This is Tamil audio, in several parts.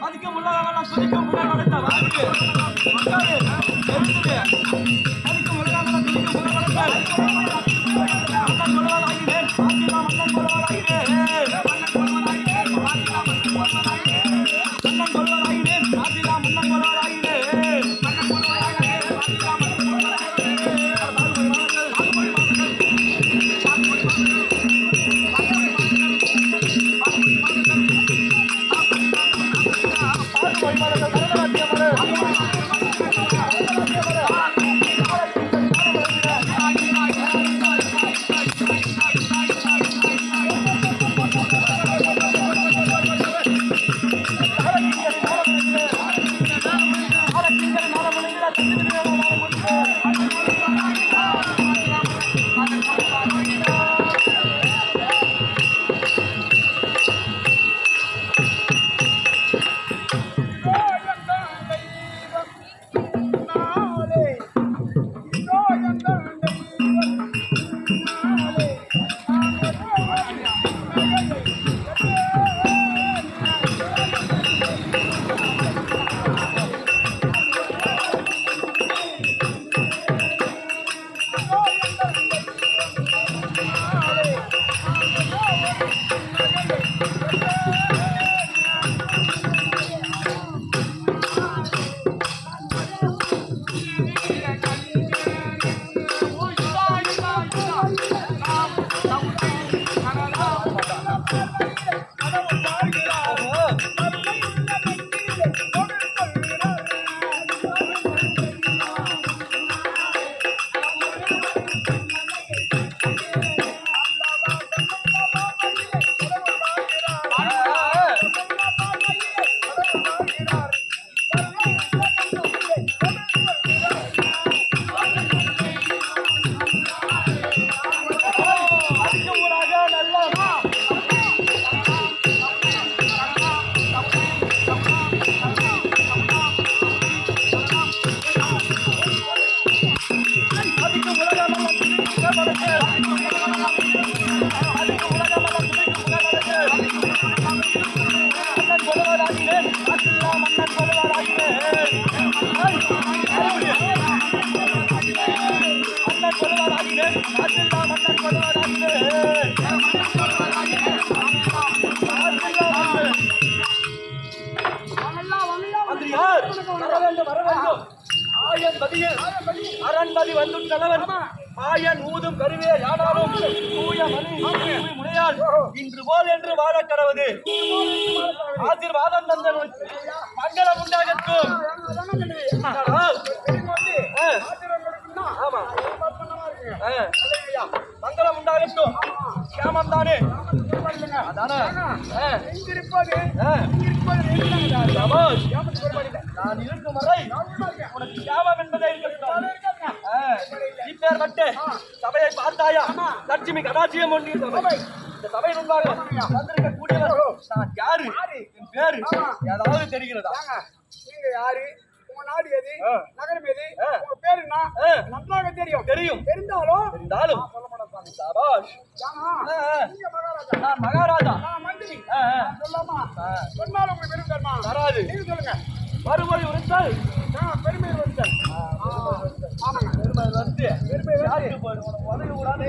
அதுக்கு முள்ளாதவன் துதிக்க முள்ளால் நடத்த வாழ்க்கை மக்களே எழுந்துடு மதிக்க முள்ளாதவன் துதிக்க ஆயன் பதியில் அரண்மதி வந்துள்ளவன் ஆயன் ஊதும் கருவே யானாலும். தூய மணி முனையால். இன்று போல் என்று வாழக் கடவுது ஆசீர்வாதம் தந்தன் மங்களம் உண்டாகட்டும். ஆமா. மங்களம் உண்டாகட்டும். சியாமம் தானே. நான் இருக்கும் வரை உனக்கு தியாகம் என்பதே இருக்கட்டும் ஆ, இப்பேர் மட்டு சபையை பார்த்தாயா? லட்சுமி கடாட்சியம் ஒன்றிய சபை. இந்த சபையின் முன்பாக வந்திருக்க கூடியவர் நான் யாரு? என் பேரு? ஏதாவது தெரிகிறதா? நீங்க யாரு? உங்க நாடு எது. நகரம் எது. உங்க பேரு என்ன. நன்றாக தெரியும். தெரியும். தெரிந்தாலும் இருந்தாலும் சபாஷ். நான் மகாராஜா. நான் மந்திரி. சொல்லாமா. சொன்னாலும் உங்களுக்கு பெருமை தருமா? வராது நீங்க சொல்லுங்க. மறுமொழி உரைத்தால்? பெருமை வருத்தல் பெருமை வந்து பெருமை வந்து யாருக்கு நல்ல உனக்கு உதவி கூடாது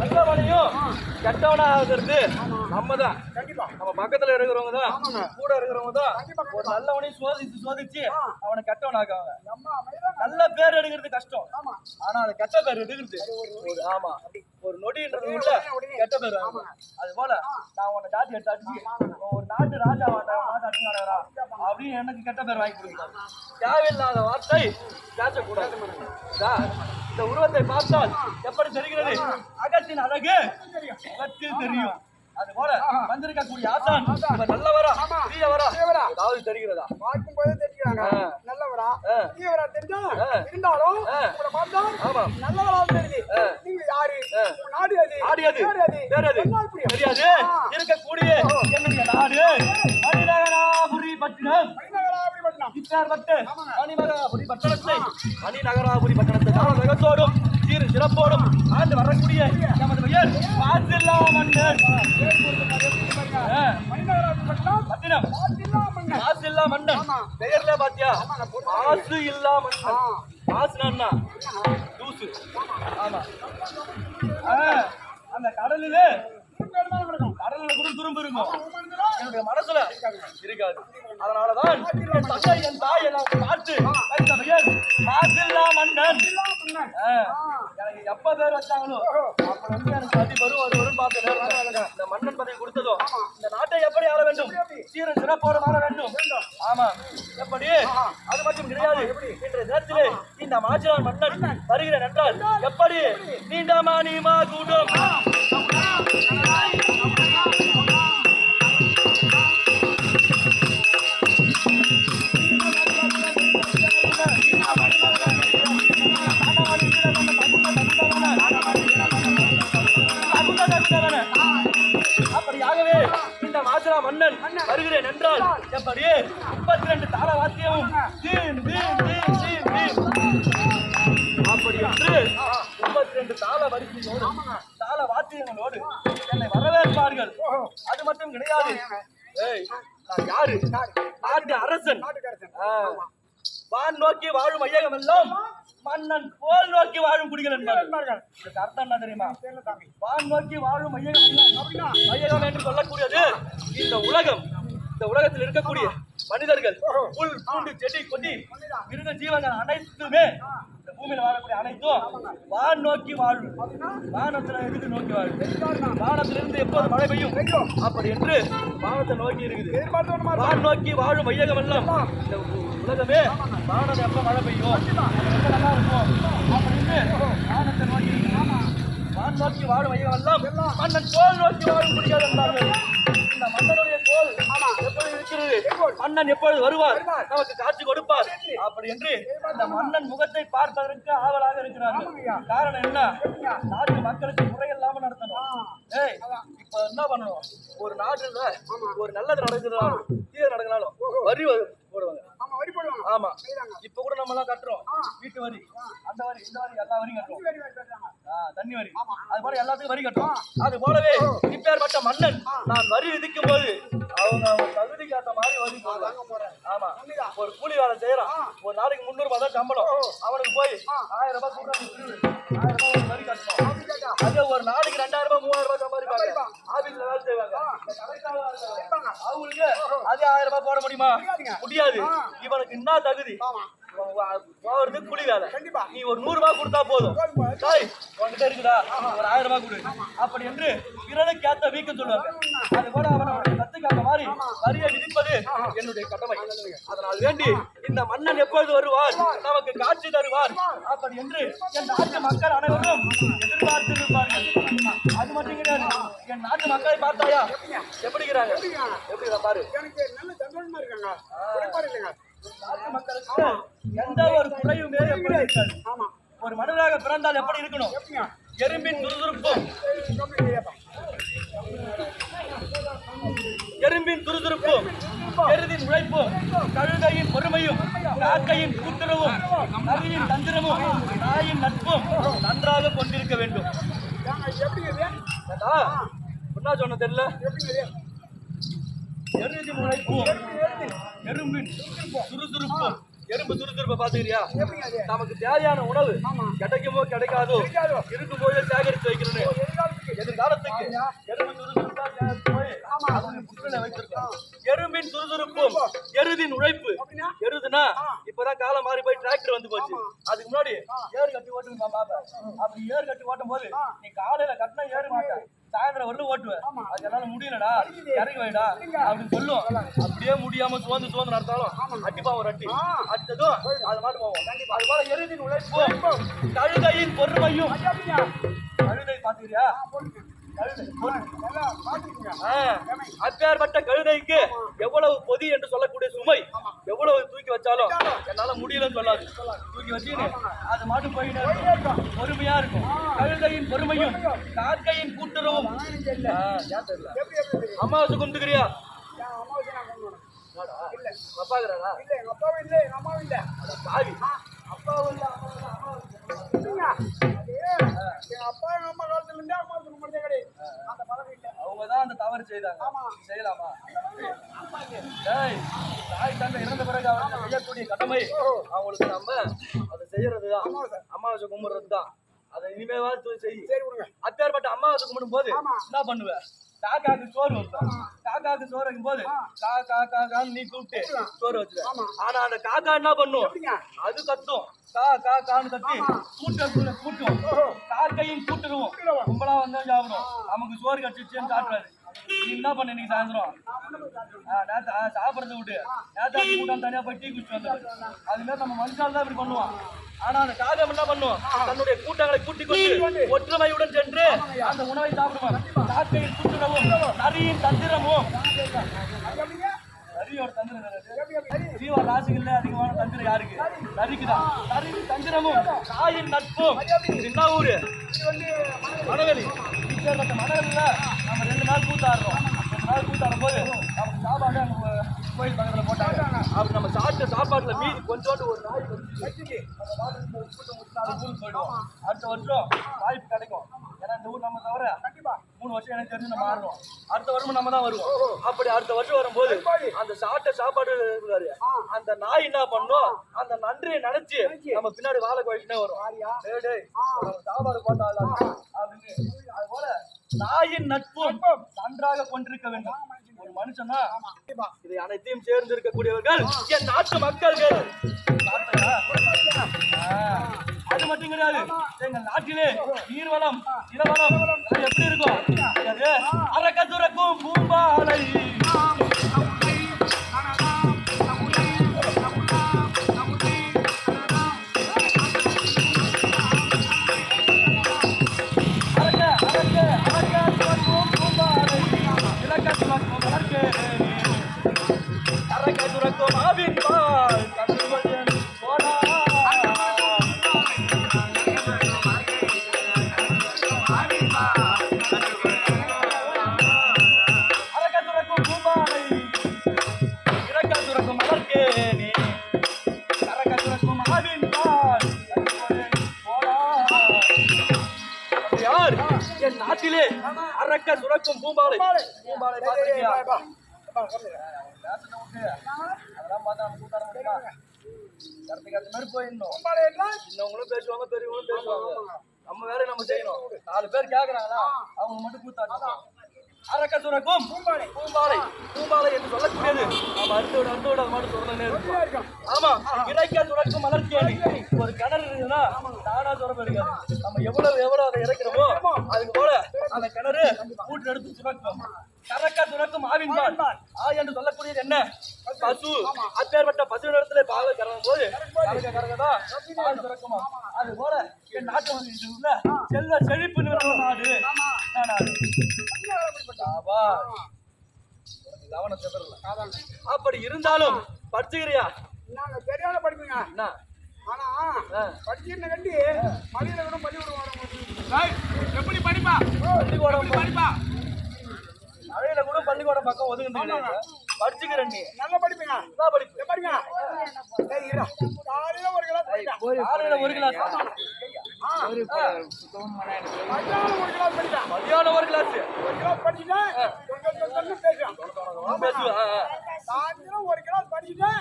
நல்லவனையும் கெட்டவனா ஆகுறது நம்ம தான் கண்டிப்பா நம்ம பக்கத்துல இருக்கிறவங்க தான் கூட இருக்கிறவங்க தான் ஒரு நல்லவனையும் சோதிச்சு சோதிச்சு அவனை கெட்டவன் அம்மா நல்ல பேர் எடுக்கிறது கஷ்டம். ஆமா ஆனா அது கெட்ட பேர் எடுக்கிறது ஆமா. ஒரு நொடின்றது உள்ள கெட்ட பேர். அது. போல நான் உன்னை தாட்டி எடுத்து அடிச்சு ஒரு நாட்டு ராஜா வாட்டா நாட்டு அடிச்சு நடக்கிறா அப்படின்னு எனக்கு கெட்ட பேர் வாங்கி கொடுக்குறாங்க தேவையில்லாத வார்த்தை பேசக்கூடாது. இந்த உருவத்தை பார்த்தால் எப்படி தெரிகிறது? அகத்தின் அழகு அகத்தில் தெரியும். அது போல வந்திருக்கக்கூடிய ஆசான் இவர் நல்லவரா? தீயவரா ஏதாவது தெரிகிறதா? பார்க்கும் போதே தெரிஞ்சுக்கிறாங்க ஆ. நல்லவரா? ஆ. தீவரா தெரிஞ்சா. இருந்தாலும். உங்களை பார்த்தா. நல்லவரா தெரியுது. நீங்க யாரு? நாடு எது ஆடியது பேர் எது வேறது சொன்னால் புரியும். தெரியாது. இருக்கக்கூடிய என்னுடைய நாடு மணிநகராபுரி பட்டினம். மணிநகராபுரி பட்டணத்தை மணி நகராபுரி பட்டணத்தை கால வேகத்தோடும் சீர் சிறப்போடும் ஆண்டு வரக்கூடிய நமது பெயர் பாசில்லா மன்னர் பட்டினம். பாத்தில்லா மன்னன். பெயர்ல பாத்தியா? மாசு இல்லா மன்னன் மாசுனா கடலில துரும்பு இருக்கும் என்னுடைய மனசுல இருக்காது. அதனாலதான் தந்தை என் தாய் எல்லாம் பார்த்து மாசில்லா மன்னன். எனக்கு எப்ப பேர் வச்சாங்களோ அப்ப வந்து எனக்கு பதி வரும் ஒரு வரும் பார்த்து. இந்த மன்னன் பதவி கொடுத்ததோ இந்த நாட்டை எப்படி ஆள வேண்டும்? சீரன் சிறப்போடு மாற வேண்டும். ஆமா. எப்படி? அது மட்டும் கிடையாது. இன்றைய தினத்திலே இந்த மாஜிலான் மன்னன் வருகிறேன் என்றால் எப்படி? நீண்டமா நீமா கூட்டம் என்றால் எப்படி? முப்பத்தி ரெண்டு தாள வாத்தியமும் தீம் தீம் தீம் தீம் தீம். அப்படி என்று முப்பத்தி ரெண்டு தாள வரிசையோடு தாள வாத்தியங்களோடு என்னை வரவேற்பார்கள். அது மட்டும் கிடையாது. நான் யாரு? நாட்டு அரசன். வான் நோக்கி வாழும் ஐயகம் எல்லாம் மன்னன் போல் நோக்கி வாழும் குடிகள் என்பார்கள். அர்த்தம் என்ன தெரியுமா? வான் நோக்கி வாழும் ஐயகம் எல்லாம் ஐயகம் என்று சொல்லக்கூடியது இந்த உலகம். இந்த உலகத்தில் இருக்கக்கூடிய மனிதர்கள் புல் பூண்டு செடி கொடி மிருக ஜீவங்கள் அனைத்துமே இந்த பூமியில வாழக்கூடிய அனைத்தும் வான் நோக்கி வாழும் வானத்துல எதுக்கு நோக்கி வாழும் வானத்திலிருந்து எப்போது மழை பெய்யும்? அப்படி என்று வானத்தை நோக்கி இருக்குது. வான் நோக்கி வாழும் வையகம் எல்லாம் இந்த உலகமே வானம் எப்ப மழை பெய்யும்? நல்லா இருக்கும் அப்படின்னு வானத்தை நோக்கி. வான் நோக்கி வாழும் வையகம் எல்லாம் மன்னன் தோல் நோக்கி வாழும் முடியாது இந்த மன்னனுடைய தோல் இருக்கிறது மன்னன் எப்பொழுது வருவார்? நமக்கு காட்சி கொடுப்பார். அப்படி என்று இந்த மன்னன் முகத்தை பார்ப்பதற்கு ஆவலாக இருக்கிறார்கள். காரணம் என்ன? நாட்டு மக்களுக்கு முறையில்லாம நடத்தணும். ஏய் இப்ப என்ன பண்ணணும்? ஒரு நாட்டுல ஒரு நல்லது நடக்குதுனாலும் தீய நடக்குனாலும் வரி போடுவாங்க. ஆமா வரி போடுவாங்க. ஆமா. இப்ப கூட நம்ம எல்லாம் கட்டுறோம் வீட்டு வரி. அந்த வரி இந்த வரி எல்லா வரியும் கட்டுறோம். தண்ணி வரி. அது போல எல்லாத்துக்கும் வரி கட்டுறோம். அது போலவே இப்பேற்பட்ட மன்னன் நான் வரி விதிக்கும் போது அவங்க தகுதிக்கு ஏற்ற மாதிரி வரி போடுவாங்க. ஆமா. ஒரு கூலி வேலை செய்யறான். ஒரு நாளைக்கு முந்நூறு ரூபாய் தான் சம்பளம் அவனுக்கு போய் ஆயிரம் ரூபாய் கூட்டாளி அதே ஒரு நாளைக்கு ரெண்டாயிரம் ரூபாய் மூவாயிரம் ரூபாய் சம்பாதிப்பாங்க. ஆபீஸ்ல வேலை செய்வாங்க. அவங்களுக்கு அதே ஆயிரம் ரூபாய் போட முடியுமா? முடியாது. இவனுக்கு என்ன தகுதி? போறது கூலி வேலை. கண்டிப்பா. நீ ஒரு நூறு ரூபாய் கொடுத்தா போதும். தாய் உன்கிட்ட இருக்குதா? ஒரு ஆயிரம் ரூபாய் கொடு அப்படி என்று பிறனுக்கு ஏத்த வீக்க சொல்லுவாங்க. அது போல அவன் கத்துக்காத மாதிரி வரியை விதிப்பது என்னுடைய கடமை. அதனால் வேண்டி இந்த மன்னன் எப்பொழுது வருவார்? நமக்கு காட்சி தருவார். அப்படி என்று என் நாட்டு மக்கள் அனைவரும் எதிர்பார்த்திருப்பார்கள் அது மட்டும் கிடையாது. என் நாட்டு மக்களை பார்த்தாயா? எப்படி இருக்கிறாங்க எப்படி பாரு. எனக்கு நல்ல சந்தோஷமா இருக்காங்க நாட்டு மக்களுக்கு எந்த ஒரு குறையுமே எப்படி இருக்காது. ஆமா. ஒரு மனிதராக பிறந்தால் எப்படி இருக்கணும்? எறும்பின் ஏப்பா. எறும்பின் துருதுருப்பும் எருதின் உழைப்பும் கழுதையின் பொறுமையும் காக்கையின் கூட்டுறவும் நரியின் தந்திரமும் நாயின் நட்பும் நன்றாக கொண்டிருக்க வேண்டும் என்ன சொன்ன தெரியல? எருதின் உழைப்பும் எறும்பின் சுறுசுறுப்பும் எறும்பு சுறுசுறுப்பை பாத்துக்கிறியா? நமக்கு தேவையான உணவு கிடைக்குமோ கிடைக்காதோ. இருக்கும் போதே சேகரித்து வைக்கணும் எதிர்காலத்துக்கு எறும்பு சுறுசுறுப்பா சேகரித்து போய்? அதனுடைய புற்றுல வைத்திருக்கோம். எறும்பின் சுறுசுறுப்பும் எருதின் உழைப்பு? எருதுனா இப்பதான் காலம் மாறி போய் டிராக்டர் வந்து போச்சு. அதுக்கு முன்னாடி ஏர் கட்டி ஓட்டுங்க அப்படி ஏர் கட்டி ஓட்டும் போது நீ காலையில கட்டினா ஏறு மாட்ட. சாயந்தரம் வரலும் ஓட்டுவேன் அது என்னால முடியலடா. இறங்கி வைடா. அப்படின்னு சொல்லும். அப்படியே முடியாம சுவந்து சுவந்து நடத்தாலும் அடிப்பா ஒரு அட்டி அடிச்சதும் அது மாதிரி போவோம். அது போல எருதின் உழைப்பும் கழுதையின் பொறுமையும் அப்பேற்பட்ட கழுதைக்கு எவ்வளவு பொதி என்று சொல்லக்கூடிய சுமை எவ்வளவு தூக்கி வச்சாலும் என்னால முடியலன்னு சொல்லாது. தூக்கி வச்சுன்னு அது மாட்டும் போயிட்டே பொறுமையா இருக்கும். கழுதையின் பொறுமையும் காக்கையின் கூட்டுறவும்? அமாவாசை கும்பிட்டுக்கிறியா? வரணும். இல்ல. எங்க அப்பாவும் இல்ல எங்க அம்மாவும் இல்ல. அப்பாவும் இல்ல அம்மாவும் இல்ல, இருந்தே அம்மா சொல்ல முடியாது கிடையாது அந்த பழக்கம் இல்ல அவங்க தான் அந்த தவறு செய்தாங்க. ஆமா. செய்யலாமா? டேய் தாய் தந்தை இறந்த பிறகு அவங்க செய்யக்கூடிய கடமை அவங்களுக்கு நம்ம அதை செய்யறதுதான். அமாவாசை கும்பிடுறது தான் அதை இனிமேவாது செய். சரி விடுங்க. அப்பேற்பட்ட அமாவாசை கும்பிடும் போது. என்ன பண்ணுவ? காக்காக்கு சோறு வைப்பேன் காக்காக்கு சோறு வைக்கும் போது கா கா கா கான்னு நீ கூப்பிட்டு சோறு வச்சுருவேன் ஆமா. ஆனா அந்த காக்கா என்ன பண்ணும்? அது கத்தும். கா கா கான்னு கத்தி கூட்ட கூட்டும் காக்கையும் கூட்டுருவோம். கும்பலா வந்தா சாப்பிடும் நமக்கு சோறு கட்டிச்சுன்னு காட்டுறாரு நீ என்ன பண்ண இன்னைக்கு சாயந்தரம்? சாப்பிடுறத விட்டு நேத்தாச்சி கூட்டம் தனியா போய் டீ குடிச்சு வந்தது. அது மாதிரி நம்ம மனுஷால் தான் இப்படி பண்ணுவான். ஆனா அந்த காகம் என்ன பண்ணும்? தன்னுடைய கூட்டங்களை கூட்டிக் கொண்டு ஒற்றுமையுடன் சென்று அந்த உணவை சாப்பிடுவான். காக்கையின் கூட்டுறவும் நரியின் தந்திரமும். நரியோட தந்திரம் வேற. எப்படி எப்படி ஜீவா ராசிகள்ல அதிகமான தந்திரம் யாருக்கு? நரிக்குதான். நரி தந்திரமும் தாயின் நட்பும். என்ன ஊரு? மணவெளி. மணவெளியில நம்ம ரெண்டு நாள் கூத்தாடுறோம். ரெண்டு நாள் கூத்தாடும் போது நமக்கு சாப்பாடு கோயில் பக்கத்துல போட்டாங்க. அப்படி நம்ம சாப்பிட்ட சாப்பாட்டுல மீதி கொஞ்சோண்டு ஒரு நாய் வச்சு வச்சுட்டு போயிடுவோம் அடுத்த வருஷம் வாய்ப்பு கிடைக்கும். ஏன்னா இந்த ஊர் நம்ம தவிர மூணு வருஷம் எனக்கு தெரிஞ்சு நம்ம மாறுறோம் அடுத்த வருஷம் நம்ம தான் வருவோம். அப்படி அடுத்த வருஷம் வரும்போது அந்த சாப்பிட்ட சாப்பாடு இருக்காரு. அந்த நாய் என்ன பண்ணும் அந்த நன்றியை நினைச்சு நம்ம பின்னாடி வாழை குழைச்சுட்டே வரும். சாப்பாடு போட்டால அப்படின்னு. அது போல நாயின் நட்பும். நன்றாக கொண்டிருக்க வேண்டும். ஒரு மனுஷனா? இதை அனைத்தையும் சேர்ந்து இருக்கக்கூடியவர்கள் என் நாட்டு மக்கள்கள். அது மட்டும் கிடையாது. எங்க நாட்டிலே நீர்வளம் நிலவளம் எப்படி இருக்கும்? அரக்க துறக்கும் பூம்பாலை. அரக்க துறக்கும் பூம்பாலை. பூம்பாலை. விட்டு, அதெல்லாம் பார்த்தா நம்ம கூட்டாட முடியுமா? கருத்துக்கு ஏத்த மாதிரி போயிடணும் சின்னவங்களும் பேசுவாங்க பெரியவங்களும் பேசுவாங்க. நம்ம வேலையை நம்ம செய்யணும். நாலு பேர் கேக்குறாங்களா? அவங்க மட்டும் கூத்தாடணும் அரக்க துறக்கும் பூம்பாலை பூம்பாலை பூம்பாலை என்று சொல்லக்கூடியது. நம்ம அடுத்த விட விட அது மட்டும் சொல்லனே இருக்கும். ஆமா இறைக்க துறக்கும் மலர்கேணி ஒரு கிணறு இருந்ததுன்னா தானா துறப்பு இருக்காது நம்ம எவ்வளவு எவ்வளவு அதை இறக்கிறோமோ அதுக்கு போல அந்த கிணறு கூட்டு எடுத்து சுரக்கும் கறக்க துறக்கும் ஆவின் பால். ஆ என்று சொல்லக்கூடியது என்ன? பசு. அப்பேற்பட்ட பசு இடத்துல பால் கறக்கும் போது கறக்க கறக்கதா? பால் அது போல என் நாட்டு வந்து செல்வ செழிப்பு நிறுவன நாடு. உனக்கு கவனம் சிதறல. அப்படி இருந்தாலும் படிச்சுக்கிறியா? நாங்க தெரியாத படிப்புங்க. என்ன? ஆனா. படிச்சிருந்த கண்டி மதியில கூட பள்ளிக்கூடம் எப்படி படிப்பா? பள்ளிக்கூடம் படிப்பா? மழையில கூட பள்ளிக்கூடம் பக்கம் ஒதுங்குது படிச்சுக்கிறேன் நீ. நல்ல படிப்புங்க. என்ன படிப்பு. இருடா. காலையில ஒரு கிளாஸ் காலையில ஒரு கிளாஸ். மத்தியானம் ஒரு கிளாஸ் படிப்பேன். மதியானம் ஒரு கிளாஸ். ஒரு கிளாஸ் படிச்சுட்டேன் பேசுவேன். சாயந்தரம் ஒரு கிளாஸ் படிச்சுட்டேன்.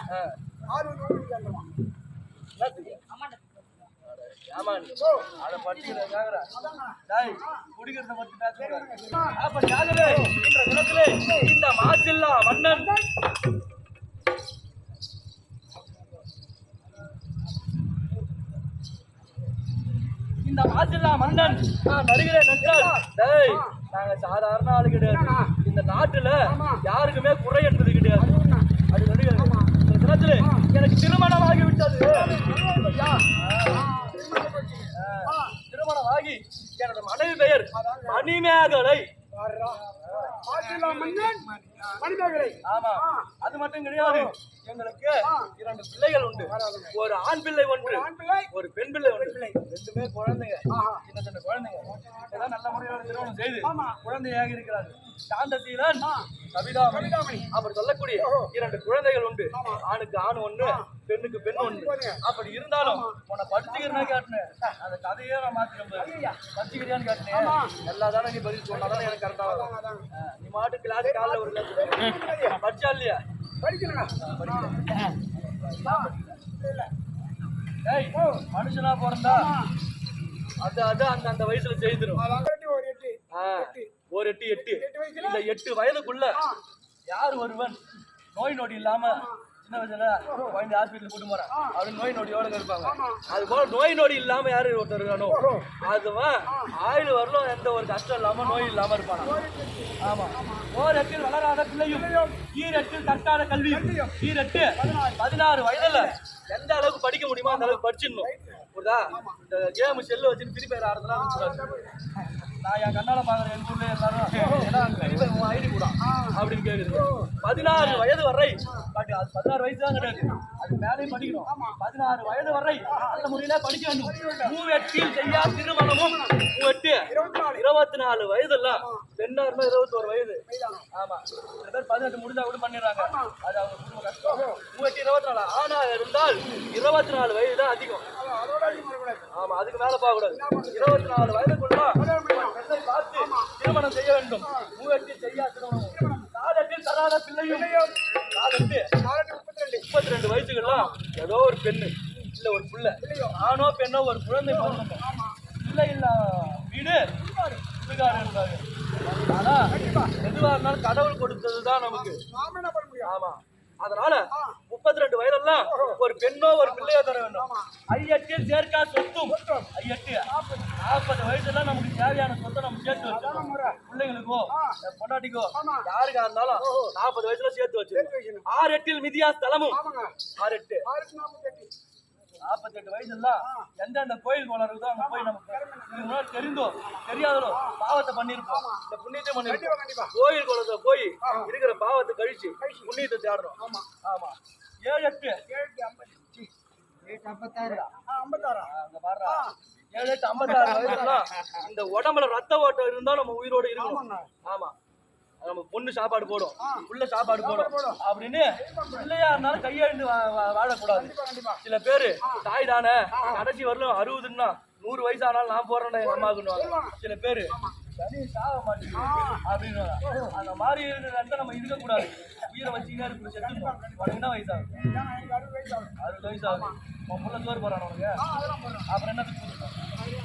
ஆறு என்னத்துக்கு? ஆமா. அதை படிச்சுக்கிறதுக்காகடா. டேய், குடிக்கிறத பத்தி பேசக்கூடாது. அப்படியாகவே இன்ற தினத்திலே இந்த மாசில்லா மன்னன். இந்த மாசில்லா மன்னன் நான் வருகிறேன் டேய் நாங்க சாதாரண ஆளு கிடையாது. இந்த நாட்டுல யாருக்குமே குறை என்பது கிடையாது. அது வருகிறது இந்த தினத்திலே எனக்கு திருமணமாகி விட்டது திருமணம் ஆகி எனது மனைவி பெயர் மணிமேகலை மனிதர்களை. ஆமா. அது மட்டும் கிடையாது. எங்களுக்கு இரண்டு பிள்ளைகள் உண்டு. ஒரு ஆண் பிள்ளை ஒன்று ஆண் பிள்ளை ஒரு பெண் பிள்ளை ஒன்று ரெண்டுமே குழந்தைங்க. சின்ன சின்ன குழந்தைங்க. இதெல்லாம் நல்ல முறையோட திருமணம் செய்து குழந்தையாக இருக்கிறார்கள் சாந்தசீலன் கவிதாமணி. அப்படி சொல்லக்கூடிய இரண்டு குழந்தைகள் உண்டு. ஆணுக்கு ஆண் ஒண்ணு பெண்ணுக்கு பெண் ஒன்று அப்படி இருந்தாலும் உன்னை படிச்சுக்கிறேன்னு கேட்டேன். அந்த கதையே நான் மாத்திரம் படிச்சுக்கிறியான்னு கேட்டேன். எல்லா தானே நீ பதில் சொன்னாதானே எனக்கு கரெக்டா வரும். ஆ, நீ மாட்டு கிளாஸ் காலைல ஒரு படிச்சா இல்லையா மனுஷனா பிறந்தா அது அது அந்த அந்த வயசுல செய்திரும் ஒரு எட்டு ஆ, ஒரு எட்டு எட்டு எட்டு இந்த எட்டு வயதுக்குள்ள யார் ஒருவன் நோய் நொடி இல்லாம சின்ன வயசுல குழந்தை ஹாஸ்பிட்டல் கூட்டு போறான். அவரு நோய் நொடியோட இருப்பாங்க. அது போல நோய் நொடி இல்லாம யாரு ஒருத்தர் இருக்கானோ? அதுவன் ஆயுள் வரலும் எந்த ஒரு கஷ்டம் இல்லாம நோய் இல்லாம இருப்பானா? ஆமா. ஓர் எட்டில் வளராத பிள்ளையும் ஈரெட்டில் தட்டாத கல்வி ஈரெட்டு பதினாறு வயதுல எந்த அளவுக்கு படிக்க முடியுமோ அந்த அளவுக்கு படிச்சிடணும். புரியுதா? இந்த கேம் செல்லு வச்சுன்னு திருப்பி ஆடுறதுலாம் கூடாது நான் என் கண்ணால பாக்குறேன் என் ஊர்ல எல்லாரும் ஏன்னா உன் ஐடி கூட. அப்படின்னு கேக்குது பதினாறு வயது வரை பட் அது பதினாறு வயசு தான் கிடையாது. அது மேலேயும் படிக்கணும். பதினாறு வயது வரை அந்த முறையில படிக்க வேண்டும். மூவெட்டில் செய்யா திருமணமும் மூவெட்டு இருபத்தி நாலு வயது இல்ல பெண்ணா இருந்தா இருபத்தி ஒரு வயது. ஆமா. சில பேர் பதினெட்டு முடிஞ்சா கூட பண்ணிடுறாங்க. அது அவங்க குடும்ப கஷ்டம். மூவெட்டி இருபத்தி நாலு ஆனா இருந்தால் இருபத்தி நாலு வயது தான் அதிகம். அதோட ஆமா அதுக்கு மேல போக கூடாது இருபத்தி நாலு வயதுக்குள்ள திருமணம் செய்ய வேண்டும். மூவெட்டி செய்யா திருமணம் நாலெட்டில் தராத பிள்ளையும் நாலெட்டு நாலாயிரத்தி முப்பத்தி ரெண்டு முப்பத்தி வயசுக்கெல்லாம் ஏதோ ஒரு பெண்ணு இல்லை ஒரு புள்ள ஆணோ பெண்ணோ ஒரு குழந்தை பிறந்தணும் பிள்ளை இல்ல வீடு சுடுகாடு இருந்தாரு ஆனா எதுவா இருந்தாலும் கடவுள் கொடுத்தது தான் நமக்கு. நாம அதனால முப்பத்தி ரெண்டு வயதெல்லாம் ஒரு பெண்ணோ ஒரு பிள்ளையோ தர வேண்டும். ஐயட்டில் சேர்க்கா சொத்தும். ஐயட்டு நாற்பது. வயசுல நமக்கு தேவையான சொத்தை நம்ம சேர்த்து வச்சோம் பிள்ளைங்களுக்கோ பொண்டாட்டிக்கோ யாருக்கா இருந்தாலும் நாற்பது வயசுல சேர்த்து வச்சு ஆறு எட்டில் மிதியா ஸ்தலமும் ஆறு எட்டு நாற்பத்தெட்டு வயசுலாம் எந்தெந்த கோயில் குளம் இருக்குதோ அங்க போய் நமக்கு இதுக்கு முன்னாடி தெரிந்தோ தெரியாதோ பாவத்தை பண்ணிருப்போம். இந்த புண்ணியத்தை பண்ணிருப்போம். கோயில் குளத்தை போய் இருக்கிற பாவத்தை கழிச்சு புண்ணியத்தை தேடணும் ஆமா. ஆமா. ஏழு எட்டு. ஏழு ஐம்பத்தி ஐம்பத்தாறு. ஆ ஐம்பத்தாறா? அங்க பாருடா. ஏழு எட்டு ஐம்பத்தாறு வயசுலாம் இந்த உடம்புல ரத்த ஓட்டம் இருந்தா நம்ம உயிரோட இருக்கணும். ஆமா. நம்ம பொண்ணு சாப்பாடு போடும். புள்ள சாப்பாடு போடும். அப்படின்னு பிள்ளையா இருந்தாலும் வா- வாழக்கூடாது. சில பேரு தாய் தானே கடைசி வரலும் அறுபதுன்னா நூறு வயசு ஆனாலும் நான் போறேன்டா எங்க அம்மாவுக்குன்னு சில பேரு சாக அப்படின்னு அந்த மாதிரி இருக்கிற நம்ம இருக்க கூடாது உயிரை வச்சுக்கிட்டே இருக்கிற செத்து உனக்கு என்ன வயசு ஆகுது எனக்கு அறுபது வயசு உன் சோறு போறான் உனக்கு அப்புறம்? ஏய்,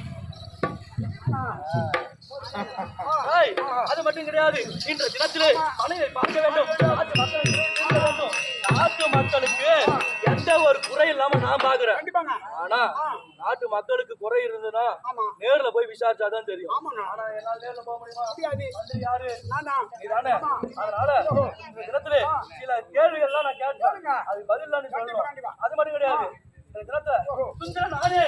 அது மட்டும் கிடையாது. இன்ற தினத்திலே மனைவை பார்க்க வேண்டும். நாட்டு மக்களுக்கு எந்த ஒரு குறை இல்லாம நான் பாக்குறேன் ஆனா நாட்டு மக்களுக்கு குறை இருந்ததுன்னா. நேர்ல போய் விசாரிச்சாதான் தெரியும். ஆனா என்னால நேர்ல போக முடியுமா? யாரு? நீதானே. அதனால இந்த தினத்துல சில கேள்விகள்லாம் நான் கேட்டேன் அது பதில் நீ சொல்லணும். அது மட்டும் கிடையாது. இந்த தினத்துல சுந்தர நானே.